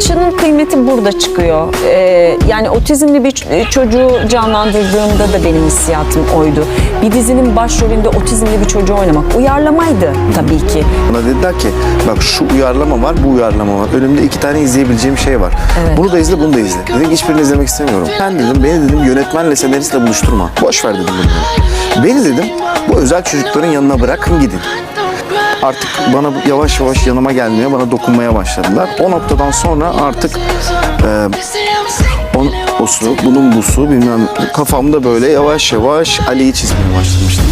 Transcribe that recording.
sanatçının kıymeti burada çıkıyor. Ee, yani otizmli bir çocuğu canlandırdığımda da benim hissiyatım oydu. Bir dizinin başrolünde otizmli bir çocuğu oynamak uyarlamaydı tabii ki. Bana dediler ki bak şu uyarlama var, bu uyarlama var. Önümde iki tane izleyebileceğim şey var. Evet. Bunu da izle, bunu da izle. Dedim hiçbirini izlemek istemiyorum. Ben dedim, beni dedim yönetmenle senaristle buluşturma. Boş ver dedim bunu. Beni dedim bu özel çocukların yanına bırakın gidin. Artık bana yavaş yavaş yanıma gelmeye, bana dokunmaya başladılar. O noktadan sonra artık e, on, o bunun bu su bilmem kafamda böyle yavaş yavaş Ali'yi çizmeye başlamıştım.